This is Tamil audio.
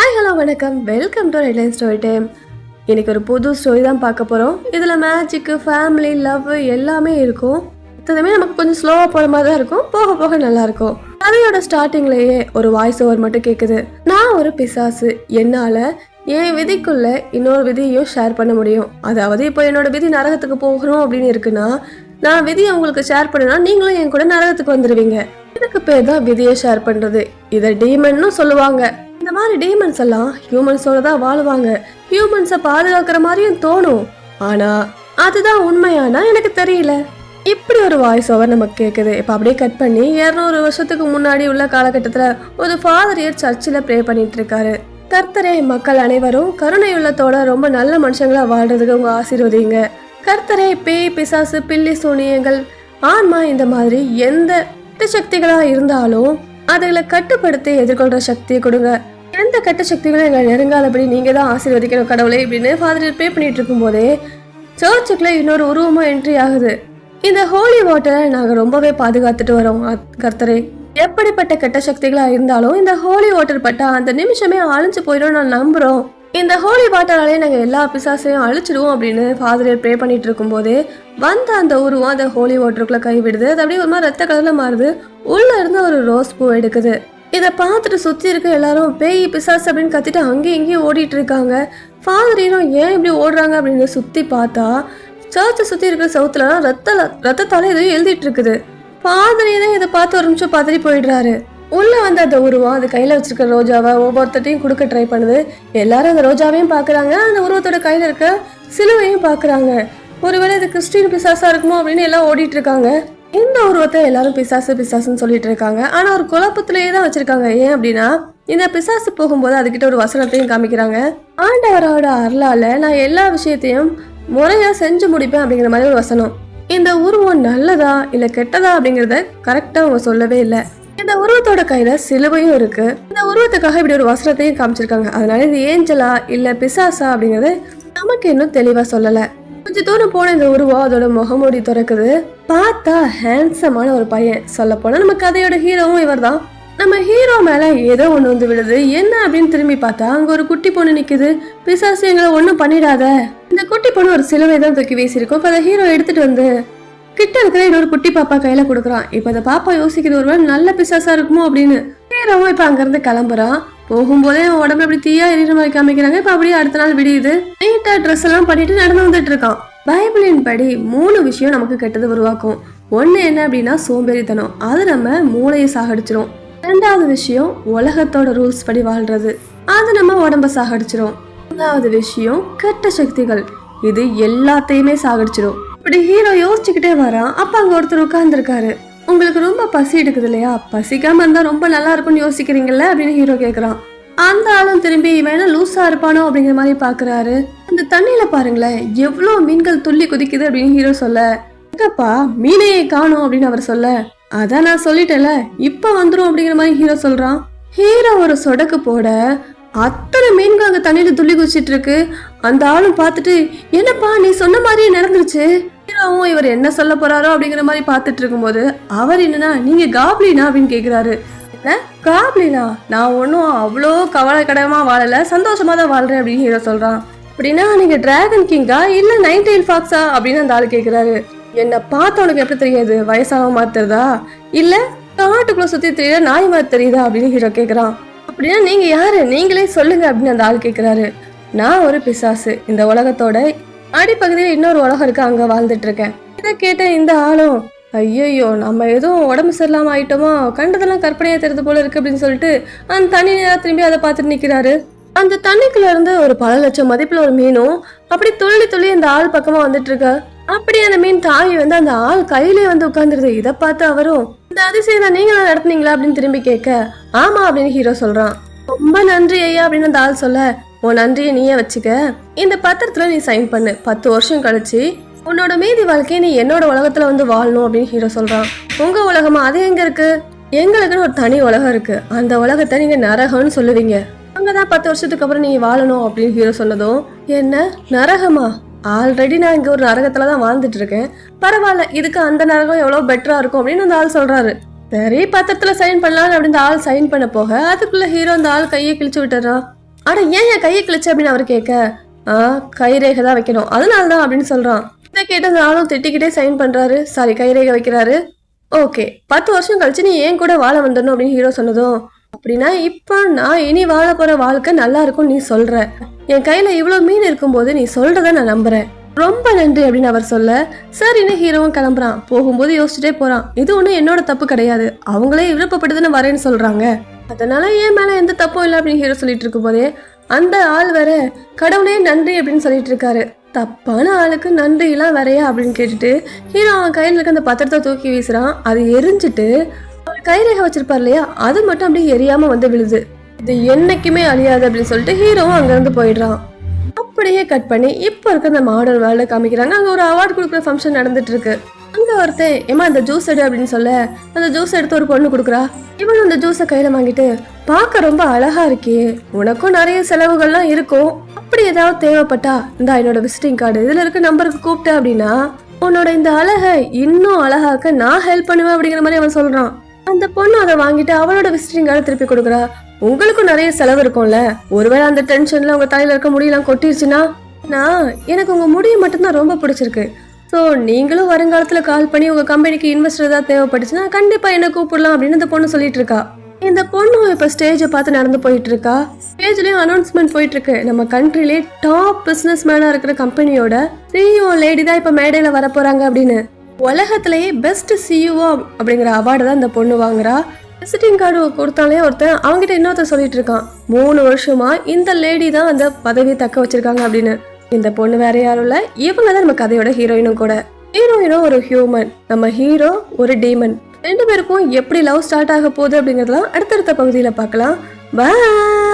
ஹாய் ஹலோ வணக்கம். Welcome to redline story time இன்னைக்கு ஒரு புது ஸ்டோரி தான் பார்க்க போகிறோம் இதில் மேஜிக்கு ஃபேமிலி லவ் எல்லாமே இருக்கும். மற்றதுமே நமக்கு கொஞ்சம் ஸ்லோவாக போகிற மாதிரி தான் இருக்கும். போக போக நல்லாயிருக்கும் கதையோட ஸ்டார்டிங்லேயே ஒரு வாய்ஸ் ஓவர் மட்டும் கேட்குது நான் ஒரு பிசாசு. என்னால் என் விதிக்குள்ள இன்னொரு விதியையும் ஷேர் பண்ண முடியும். அதாவது இப்போ என்னோட விதி நரகத்துக்கு போகணும் அப்படின்னு இருக்குன்னா நான் விதியை உங்களுக்கு ஷேர் பண்ணனா நீங்களும் என் கூட நரகத்துக்கு வந்துடுவீங்க இதுக்கு பேர் தான் விதியை ஷேர் பண்ணுறது இதை டீமன்னு சொல்லுவாங்க. இந்த மாதிரி டீமன்ஸ் எல்லாம் ஹியூமன்ஸோட தான் வாழ்வாங்க. ஹியூமன்ஸை பாதுகாக்கிற மாதிரியும் தோணும். ஆனா அதுதான் உண்மையானா எனக்கு தெரியல. இப்படி ஒரு வாய்ஸ் ஓவர் நமக்கு கேட்குது இப்போ அப்படியே கட் பண்ணி இரநூறு வருஷத்துக்கு முன்னாடி உள்ள காலகட்டத்தில் ஒரு ஃபாதரியர் சர்ச்சில் ப்ரே பண்ணிட்டு இருக்காரு. கர்த்தரே மக்கள் அனைவரும் கருணையுள்ளத்தோட ரொம்ப நல்ல மனுஷங்களா வாழ்றதுக்கு உங்க ஆசீர்வதிங்க கர்த்தரே பேய் பிசாசு பில்லி சூனியங்கள் ஆன்மா இந்த மாதிரி எந்த சக்திகளாக சக்திகளா இருந்தாலும் அதுகளை கட்டுப்படுத்தி எதிர்கொள்ற சக்தியை கொடுங்க. எந்த கெட்ட சக்திகளும் எங்களை நெருங்காதபடி நீங்கள் தான் ஆசீர்வதிக்கணும் கடவுளே இப்படின்னு ஃபாதர் ப்ரே பண்ணிட்டு இருக்கும்போதே சர்ச்சுக்குள்ள இன்னொரு உருவமும் என்ட்ரி ஆகுது. இந்த ஹோலி வாட்டரை நாங்கள் ரொம்பவே பாதுகாத்துட்டு வரோம் கர்த்தரே. எப்படிப்பட்ட கெட்ட சக்திகளாக இருந்தாலும் இந்த ஹோலி வாட்டர் பட்டா அந்த நிமிஷமே அழிஞ்சு போயிடும் நான் நம்புறோம். இந்த ஹோலி வாட்டராலே நாங்கள் எல்லா பிசாசையும் அழிச்சிடுவோம் அப்படின்னு ஃபாதரே ப்ரே பண்ணிட்டு இருக்கும்போதே வந்த அந்த உருவம் அந்த ஹோலி வாட்டருக்குள்ள கைவிடுது அது அப்படியே ஒரு மாதிரி ரத்த கலர்ல மாறுது. உள்ள இருந்து ஒரு ரோஸ் பூ எடுக்குது. இதை பார்த்துட்டு சுத்தி இருக்க எல்லாரும் பேய் பிசாசு அப்படின்னு கத்திட்டு அங்கேயும் இங்கேயும் ஓடிட்டு இருக்காங்க. ஃபாதரையும் ஏன் இப்படி ஓடுறாங்க அப்படின்னு சுத்தி பார்த்தா சர்ச்சை சுத்தி இருக்கிற சவுத்துலலாம் ரத்த ரத்தத்தால ஏதோ எழுதிட்டு இருக்குது. ஃபாதர் தான் இதை பார்த்து ஒரு நிமிஷம் பதறி போயிடுறாரு. உள்ள வந்து அந்த உருவம் அது கையில வச்சிருக்க ரோஜாவை ஒவ்வொருத்தையும் கொடுக்க ட்ரை பண்ணுது. எல்லாரும் அந்த ரோஜாவையும் பாக்குறாங்க அந்த உருவத்தோட கையில இருக்க சிலுவையும் பாக்குறாங்க ஒருவேளை இது கிறிஸ்டின் பிசாசா இருக்குமோ அப்படின்னு எல்லாம் ஓடிட்டு இருக்காங்க. இந்த உருவத்தை எல்லாரும் பிசாசு பிசாசுன்னு சொல்லிட்டு இருக்காங்க. ஆனா ஒரு குழப்பத்திலேயே தான் வச்சிருக்காங்க. ஏன் அப்படின்னா இந்த பிசாசு போகும்போது அதுகிட்ட ஒரு வசனத்தையும் காமிக்கிறாங்க. ஆண்டவரோட அருளால நான் எல்லா விஷயத்தையும் முறையா செஞ்சு முடிப்பேன் அப்படிங்கிற மாதிரி ஒரு வசனம். இந்த உருவம் நல்லதா இல்ல கெட்டதா அப்படிங்கறத கரெக்டா அவங்க சொல்லவே இல்லை. இந்த உருவத்தோட கையில சிலுவையும் இருக்கு. இந்த உருவத்துக்காக இப்படி ஒரு வசனத்தையும் காமிச்சிருக்காங்க. அதனால இது ஏஞ்சலா இல்ல பிசாசா அப்படிங்கறது நமக்கு இன்னும் தெளிவா சொல்லலை. கொஞ்ச தூரம் போன இந்த உருவம் அதோட முகமூடி திறக்குது. பார்த்தா ஹேண்ட்ஸமான ஒரு பையன். சொல்ல போனா நம்ம கதையோட ஹீரோவும் இவர்தான். நம்ம ஹீரோ மேல ஏதோ ஒண்ணு வந்து விழுது. என்ன அப்படின்னு திரும்பி பார்த்தா அங்க ஒரு குட்டி பொண்ணு நிக்குது. பிசாசு எங்களை ஒண்ணும் பண்ணிடாத. இந்த குட்டி பொண்ணு ஒரு சிலுவை தான் தூக்கி வீசிருக்கோம். இப்ப அதை ஹீரோ எடுத்துட்டு வந்து கிட்ட இருக்கிற இன்னொரு குட்டி பாப்பா கையில கொடுக்குறான். இப்ப அந்த பாப்பா யோசிக்குது ஒருவேளை நல்ல பிசாசா இருக்குமோ அப்படின்னு. ஹீரோவும் இப்ப அங்கிருந்து கிளம்புறான். போகும்போதே அவன் உடம்புல அப்படி தீயா எரியுற மாதிரி காமிக்கிறாங்க. இப்ப அப்படியே அடுத்த நாள் விடியுது. நீட்டா ட்ரெஸ் எல்லாம் பண்ணிட்டு நடந்து வந்துட்டு இருக்கான் பைபிளின் படி மூணு விஷயம் நமக்கு கெட்டது உருவாக்கும். ஒன்று என்ன அப்படின்னா சோம்பேறித்தனம். அது நம்ம மூளையை சாகடிச்சிரும். ரெண்டாவது விஷயம் உலகத்தோட ரூல்ஸ் படி வாழ்றது. அது நம்ம உடம்ப சாகடிச்சிரும். மூணாவது விஷயம் கெட்ட சக்திகள். இது எல்லாத்தையுமே சாகடிச்சிடும் இப்படி ஹீரோ யோசிச்சுக்கிட்டே வரான். அப்ப அங்க ஒருத்தர் உட்கார்ந்துருக்காரு. உங்களுக்கு ரொம்ப பசி எடுக்குது இல்லையா? பசிக்காம இருந்தா ரொம்ப நல்லா இருக்கும்னு யோசிக்கிறீங்கல்ல அப்படின்னு ஹீரோ கேக்குறான். அந்த ஆளும் திரும்பி இவன் என்ன லூசா இருப்பானோ? அப்படிங்கிற மாதிரி பாக்குறாரு. அந்த தண்ணியில பாருங்களேன் எவ்வளவு மீன்கள் துள்ளி குதிக்குது அப்படின்னு ஹீரோ சொல்ல. எங்கப்பா மீனையே காணும் அப்படின்னு அவர் சொல்ல. அதான் நான் சொல்லிட்டேன்ல இப்ப வந்துரும் அப்படிங்கிற மாதிரி ஹீரோ சொல்றான். ஹீரோ ஒரு சொடக்கு போட அத்தனை மீன்கள் அங்க தண்ணியில துள்ளி குதிச்சிட்டு இருக்கு. அந்த ஆளும் பார்த்துட்டு என்னப்பா நீ சொன்ன மாதிரியே நடந்துருச்சு. ஹீரோவும் இவர் என்ன சொல்ல போறாரோ அப்படிங்கிற மாதிரி பார்த்துட்டு இருக்கும்போது அவர் என்னன்னா நீங்க காப்ளினா அப்படின்னு கேக்குறாரு. என்ன காப்ளினா நான் ஒன்றும் அவ்வளோ கவலைக்கடமாக வாழலை. சந்தோஷமாக சந்தோஷமா தான் வாழ்கிறேன் அப்படின்னு ஹீரோ சொல்கிறான் அப்படின்னா நீங்க டிராகன் கிங்கா இல்ல நைன் டெயில் ஃபாக்ஸா அப்படின்னு அந்த ஆள் கேக்குறாரு. என்ன பார்த்த உனக்கு எப்படி தெரியாது? வயசாக மாத்துறதா இல்லை இல்ல காட்டுக்குள்ள சுத்தி தெரியல நாய் மாதிரி தெரியுதா? அப்படின்னு ஹீரோ கேக்குறான். அப்படின்னா நீங்க யாரு? நீங்களே சொல்லுங்க அப்படின்னு அந்த ஆள் கேக்குறாரு. நான் ஒரு பிசாசு. இந்த உலகத்தோட அடிப்பகுதியில் இன்னொரு உலகம் இருக்கு. அங்க வாழ்ந்துட்டு இருக்கேன். இதை கேட்ட இந்த ஆளும் ஐயையோ நம்ம எதுவும் உடம்பு சரியில்லாம ஆயிட்டோமா? கண்டதெல்லாம் கற்பனையா தெரிஞ்சது போல இருக்கு அப்படின்னு சொல்லிட்டு அந்த தண்ணி நேரா திரும்பி அதை பார்த்துட்டு நிக்கிறாரு. அந்த தண்ணிக்குள்ள இருந்து ஒரு பல லட்சம் மதிப்புல ஒரு மீனும் அப்படி துள்ளி துள்ளி அந்த ஆள் பக்கமா வந்துட்டு இருக்க. அப்படி அந்த மீன் தாவி வந்து அந்த ஆள் கையிலே வந்து உட்கார்ந்துருது. இதை பார்த்து அவரும் இந்த அதிசயம் தான் நீங்களா நடத்துனீங்களா? அப்படின்னு திரும்பி கேட்க ஆமா அப்படின்னு ஹீரோ சொல்றான். ரொம்ப நன்றி ஐயா அப்படின்னு அந்த ஆள் சொல்ல உன் நன்றியை நீயே வச்சுக்க. இந்த பத்திரத்துல நீ சைன் பண்ணு. பத்து வருஷம் கழிச்சு உன்னோட மீதி வாழ்க்கையை நீ என்னோட உலகத்துல வந்து வாழணும் அப்படின்னு ஹீரோ சொல்றான். உங்க உலகமா? அது எங்க இருக்கு? எங்களுக்குன்னு ஒரு தனி உலகம் இருக்கு. அந்த உலகத்தை நீங்க நரகம்னு சொல்லுவீங்க. அங்கதான் பத்து வருஷத்துக்கு அப்புறம் நீங்க வாழணும் அப்படின்னு ஹீரோ சொன்னதும் என்ன? நரகமா? ஆல்ரெடி நான் இங்க ஒரு நரகத்துல தான் வாழ்ந்துட்டு இருக்கேன். பரவாயில்ல இதுக்கு அந்த நரகம் எவ்வளவு பெட்டரா இருக்கும் அப்படின்னு அந்த ஆள் சொல்றாரு. சரி பத்திரத்துல சைன் பண்ணலாம் அப்படின்னு இந்த ஆள் சைன் பண்ண போக அதுக்குள்ள ஹீரோ அந்த ஆள் கையை கிழிச்சு விட்டுறான் அட ஏன் என் கையை கிழிச்ச? அப்படின்னு அவர் கேட்க ஆ கைரேகை தான் வைக்கணும். அதனால தான் அப்படின்னு சொல்றான். இதை கேட்டு நானும் ஆளும் திட்டிக்கிட்டே சைன் பண்ணுறாரு சாரி கைரேகை வைக்கிறாரு. ஓகே பத்து வருஷம் கழிச்சு நீ ஏன் கூட வாழ வந்துடணும் அப்படின்னு ஹீரோ சொன்னதும் அப்படின்னா இப்போ நான் இனி வாழ போகிற வாழ்க்கை நல்லா இருக்கும் நீ சொல்கிற என் கையில் இவ்வளோ மீன் இருக்கும்போது நீ சொல்கிறத நான் நம்புறேன். ரொம்ப நன்றி அப்படின்னு அவர் சொல்ல சரின்னு ஹீரோவும் கிளம்புறான். போகும்போது யோசிச்சுட்டே போகிறான் இது ஒன்றும் என்னோட தப்பு கிடையாது. அவங்களே விருப்பப்பட்டதுன்னு வரேன்னு சொல்கிறாங்க அதனால என் மேலே எந்த தப்பும் இல்லை அப்படின்னு ஹீரோ சொல்லிட்டு இருக்கும் போதே அந்த ஆள் வேற கடவுளே நன்றி அப்படின்னு சொல்லிட்டு இருக்காரு. தப்பான ஆளுக்கு நன்றியெல்லாம் வரையா அப்படின்னு கேட்டுட்டு ஹீரோ அவன் கையில் இருக்க அந்த பத்திரத்தை தூக்கி வீசுறான். அது எரிஞ்சிட்டு அவர் கைரேகை வச்சிருப்பார் இல்லையா அது மட்டும் அப்படியே எரியாம வந்து விழுது. இது என்னைக்குமே அழியாது அப்படின்னு சொல்லிட்டு ஹீரோவும் அங்கிருந்து போயிடுறான். அப்படியே கட் பண்ணி இப்போ இருக்க அந்த மாடர்ன் வேலை காமிக்கிறாங்க. அங்கே ஒரு அவார்டு கொடுக்குற ஃபங்க்ஷன் நடந்துட்டு இருக்கு. அங்கே ஒருத்தன் ஏமா இந்த ஜூஸ் எடு அப்படின்னு சொல்ல அந்த ஜூஸ் எடுத்து ஒரு பொண்ணு கொடுக்குறா. இவனும் அந்த ஜூஸை கையில் வாங்கிட்டு பார்க்க ரொம்ப அழகா இருக்கே உனக்கும் நிறைய செலவுகள்லாம் இருக்கும். அப்படி ஏதாவது தேவைப்பட்டா இந்த என்னோட விசிட்டிங் கார்டு இதில் இருக்க நம்பருக்கு கூப்பிட்ட அப்படின்னா உன்னோட இந்த அழகை இன்னும் அழகாக்க நான் ஹெல்ப் பண்ணுவேன் அப்படிங்கிற மாதிரி அவன் சொல்கிறான் அந்த பொண்ணு அதை வாங்கிட்டு அவளோட விசிட்டிங் கார்டை திருப்பி கொடுக்குறா. உங்களுக்கும் நிறைய செலவு இருக்கும்ல. ஒருவேளை அந்த டென்ஷன்ல உங்க தலையில இருக்க முடியெல்லாம் கொட்டிருச்சுன்னா நான் எனக்கு உங்க முடியை மட்டும்தான் ரொம்ப பிடிச்சிருக்கு. ஸோ நீங்களும் வருங்காலத்தில் கால் பண்ணி உங்கள் கம்பெனிக்கு இன்வெஸ்டர் ஏதாவது தேவைப்பட்டுச்சுன்னா கண்டிப்பாக என்ன கூப்பிடலாம் அப்படின்னு இந்த பொண்ணு சொல்லிட்டு இருக்கா. இந்த பொண்ணு இப்போ ஸ்டேஜை பார்த்து நடந்து போயிட்டு இருக்கா. ஸ்டேஜ்லேயும் அனௌன்ஸ்மெண்ட் போயிட்டு இருக்கு. நம்ம கண்ட்ரிலே டாப் பிஸ்னஸ் மேனாக இருக்கிற கம்பெனியோட சிஇஓ லேடி தான் இப்போ மேடையில் வர போகிறாங்க அப்படின்னு. உலகத்திலேயே பெஸ்ட் சிஇஓ அப்படிங்கிற அவார்டு தான் இந்த பொண்ணு வாங்குறா. விசிட்டிங் கார்டு கொடுத்தாலே ஒருத்தன் அவங்ககிட்ட இன்னொருத்தர் சொல்லிட்டு இருக்கான். மூணு வருஷமா இந்த லேடி தான் அந்த பதவியை தக்க வச்சிருக்காங்க அப்படின்னு. இந்த பொண்ணு வேற யாரும் இல்ல. இவங்க தான் நம்ம கதையோட ஹீரோயினும் கூட. ஹீரோயினும் ஒரு ஹியூமன் நம்ம ஹீரோ ஒரு டீமன் ரெண்டு பேருக்கும் எப்படி லவ் ஸ்டார்ட் ஆக போகுது அப்படிங்கறதெல்லாம் அடுத்தடுத்த பகுதியில் பார்க்கலாம். பாய்